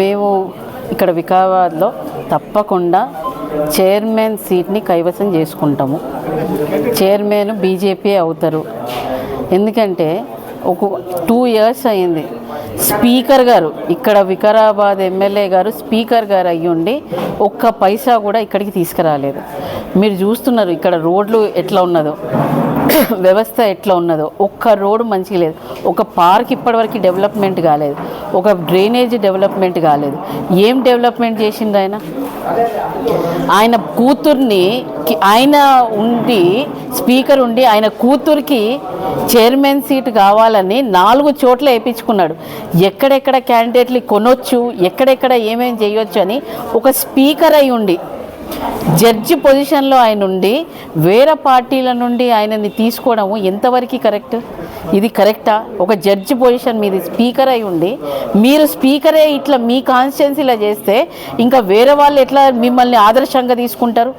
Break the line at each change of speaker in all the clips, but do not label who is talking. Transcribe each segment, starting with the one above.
మేము ఇక్కడ వికారాబాద్లో తప్పకుండా చైర్మన్ సీట్ని కైవసం చేసుకుంటాము. చైర్మన్ బీజేపీ అవుతారు. ఎందుకంటే ఒక టూ ఇయర్స్ అయింది. స్పీకర్ గారు ఇక్కడ వికారాబాద్ ఎమ్మెల్యే గారు స్పీకర్ గారు అయ్యుండి ఒక్క పైసా కూడా ఇక్కడికి తీసుకురాలేదు. మీరు చూస్తున్నారు ఇక్కడ రోడ్లు ఎట్లా ఉన్నదో వ్యవస్థ ఎట్లా ఉన్నదో. ఒక్క రోడ్డు మంచిగా లేదు. ఒక పార్క్ ఇప్పటివరకు డెవలప్మెంట్ కాలేదు. ఒక డ్రైనేజ్ డెవలప్మెంట్ కాలేదు. ఏం డెవలప్మెంట్ చేసింది ఆయన? ఆయన కూతుర్ని ఆయన ఉండి స్పీకర్ ఉండి ఆయన కూతురికి చైర్మన్ సీట్ కావాలని నాలుగు చోట్ల వేయించుకున్నాడు ఎక్కడెక్కడ క్యాండిడేట్లు కొనొచ్చు ఎక్కడెక్కడ ఏమేమి చేయొచ్చు అని ఒక స్పీకర్ అయి ఉండి జడ్జి పొజిషన్లో ఆయన ఉండి వేరే పార్టీల నుండి ఆయనని తీసుకోవడము ఎంతవరకు కరెక్ట్? ఇది కరెక్టా? ఒక జడ్జి పొజిషన్ మీది స్పీకర్ అయి ఉండి మీరు స్పీకరే ఇట్లా మీ కాన్స్టిట్యున్సీలో చేస్తే ఇంకా వేరే వాళ్ళు ఎట్లా మిమ్మల్ని ఆదర్శంగా తీసుకుంటారు?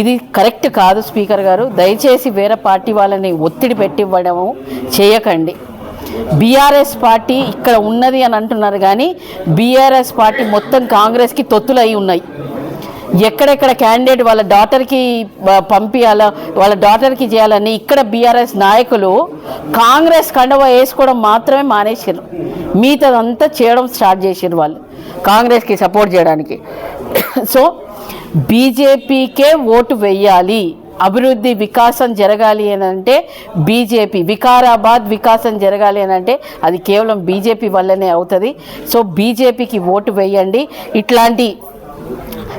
ఇది కరెక్ట్ కాదు స్పీకర్ గారు. దయచేసి వేరే పార్టీ వాళ్ళని ఒత్తిడి పెట్టివ్వడము చేయకండి. బీఆర్ఎస్ పార్టీ ఇక్కడ ఉన్నది అని అంటున్నారు కానీ బీఆర్ఎస్ పార్టీ మొత్తం కాంగ్రెస్కి తొత్తులు అయి ఉన్నాయి. ఎక్కడెక్కడ క్యాండిడేట్ వాళ్ళ డాటర్కి పంపించాల వాళ్ళ డాటర్కి చేయాలని ఇక్కడ బీఆర్ఎస్ నాయకులు కాంగ్రెస్ కండవ వేసుకోవడం మాత్రమే మానేసారు మిగతాదంతా చేయడం స్టార్ట్ చేసారు వాళ్ళు కాంగ్రెస్కి సపోర్ట్ చేయడానికి. సో బీజేపీకే ఓటు వెయ్యాలి అభివృద్ధి వికాసం జరగాలి అని అంటే బీజేపీ వికారాబాద్ వికాసం జరగాలి అని అంటే అది కేవలం బీజేపీ వల్లనే అవుతుంది. సో బీజేపీకి ఓటు వేయండి ఇట్లాంటి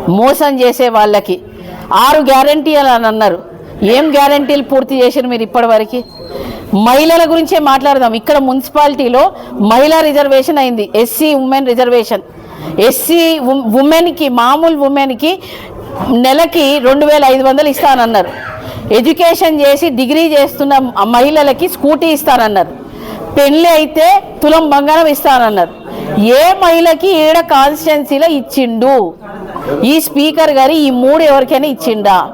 మోసం చేసే వాళ్ళకి ఆరు గ్యారంటీలు అని అన్నారు. ఏం గ్యారంటీలు పూర్తి చేశారు మీరు ఇప్పటివరకు? మహిళల గురించే మాట్లాడదాం. ఇక్కడ మున్సిపాలిటీలో మహిళా రిజర్వేషన్ అయింది. ఎస్సీ ఉమెన్ రిజర్వేషన్ ఎస్సీ ఉమెన్కి మామూలు ఉమెన్కి నెలకి రెండు వేల ఐదు వందలు ఇస్తానన్నారు. ఎడ్యుకేషన్ చేసి డిగ్రీ చేస్తున్న మహిళలకి స్కూటీ ఇస్తానన్నారు. పెళ్ళి అయితే తులం బంగారం ఇస్తానన్నారు. ఏ మహిళకి ఏడ కాన్స్టిట్యున్సీలో ఇచ్చిండు? ఈ స్పీకర్ గారి ఈ మూడు ఎవరికైనా ఇచ్చిండా?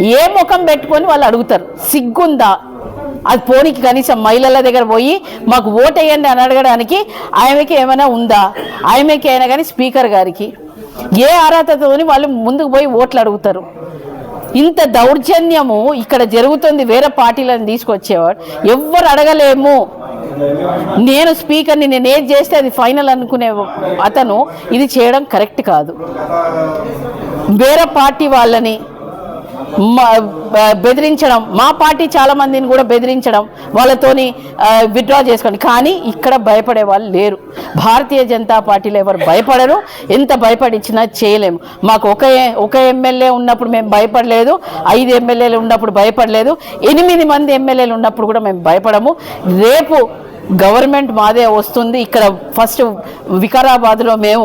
ఏ ముఖం పెట్టుకొని వాళ్ళు అడుగుతారు. సిగ్గుందా? అది పోనీకి కనీసం మహిళల దగ్గర పోయి మాకు ఓటేయండి అని అడగడానికి ఆమెకి ఏమైనా ఉందా? ఆమెకి అయినా కానీ స్పీకర్ గారికి. ఏ అర్హతతోని వాళ్ళు ముందుకు పోయి ఓట్లు అడుగుతారు? ఇంత దౌర్జన్యము ఇక్కడ జరుగుతుంది వేరే పార్టీలను తీసుకొచ్చేవాడు. ఎవ్వరు అడగలేము. నేను స్పీకర్ని నేను ఏది చేస్తే అది ఫైనల్ అనుకునే అతను ఇది చేయడం కరెక్ట్ కాదు. వేరే పార్టీ వాళ్ళని బెదిరించడం. మా పార్టీ చాలా మందిని కూడా బెదిరించడం వాళ్ళతోని విత్డ్రా చేసుకోండి. కానీ ఇక్కడ భయపడే వాళ్ళు లేరు. భారతీయ జనతా పార్టీలో ఎవరు భయపడరు. ఎంత భయపడించినా చేయలేము. మాకు ఒక ఒక ఎమ్మెల్యే ఉన్నప్పుడు మేము భయపడలేదు. ఐదు ఎమ్మెల్యేలు ఉన్నప్పుడు భయపడలేదు. ఎనిమిది మంది ఎమ్మెల్యేలు ఉన్నప్పుడు కూడా మేము భయపడము. రేపు గవర్నమెంట్ మాదే వస్తుంది. ఇక్కడ ఫస్ట్ వికారాబాద్లో మేము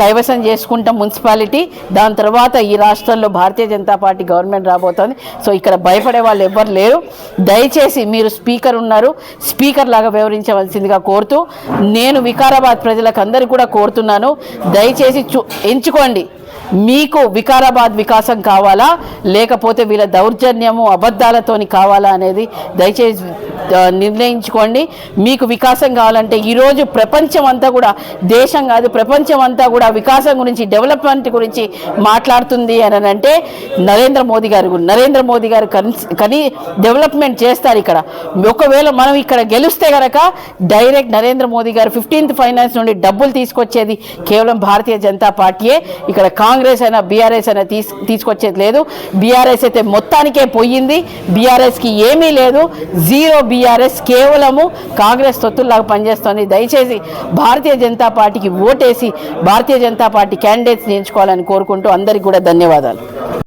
కైవసం చేసుకుంటాం మున్సిపాలిటీ. దాని తర్వాత ఈ రాష్ట్రంలో భారతీయ జనతా పార్టీ గవర్నమెంట్ రాబోతోంది. సో ఇక్కడ భయపడే వాళ్ళు ఎవ్వరు లేరు. దయచేసి మీరు స్పీకర్ ఉన్నారు. స్పీకర్ లాగా వివరించవలసిందిగా కోరుతూ నేను వికారాబాద్ ప్రజలకు అందరికీ కూడా కోరుతున్నాను. దయచేసి చూ ఎంచుకోండి. మీకు వికారాబాద్ వికాసం కావాలా? లేకపోతే వీళ్ళ దౌర్జన్యము అబద్ధాలతోని కావాలా అనేది దయచేసి నిర్ణయించుకోండి. మీకు వికాసం కావాలంటే ఈరోజు ప్రపంచం అంతా కూడా దేశం కాదు ప్రపంచం అంతా కూడా వికాసం గురించి డెవలప్మెంట్ గురించి మాట్లాడుతుంది అని అంటే నరేంద్ర మోదీ గారు నరేంద్ర మోదీ గారు కన్- కానీ డెవలప్మెంట్ చేస్తారు ఇక్కడ. ఒకవేళ మనం ఇక్కడ గెలిస్తే కనుక డైరెక్ట్ నరేంద్ర మోదీ గారు ఫిఫ్టీన్త్ ఫైనాన్స్ నుండి డబ్బులు తీసుకొచ్చేది కేవలం భారతీయ జనతా పార్టీయే. ఇక్కడ కాంగ్రెస్ అయినా బీఆర్ఎస్ అయినా తీసు తీసుకొచ్చేది లేదు. బీఆర్ఎస్ అయితే మొత్తానికే పోయింది. బీఆర్ఎస్కి ఏమీ లేదు. జీరో బీఆర్ఎస్ కేవలము కాంగ్రెస్ తొత్తుల్లాగా పనిచేస్తోంది. దయచేసి భారతీయ జనతా పార్టీకి ఓటేసి భారతీయ జనతా పార్టీ క్యాండిడేట్స్ని ఎంచుకోవాలని కోరుకుంటూ అందరికీ కూడా ధన్యవాదాలు.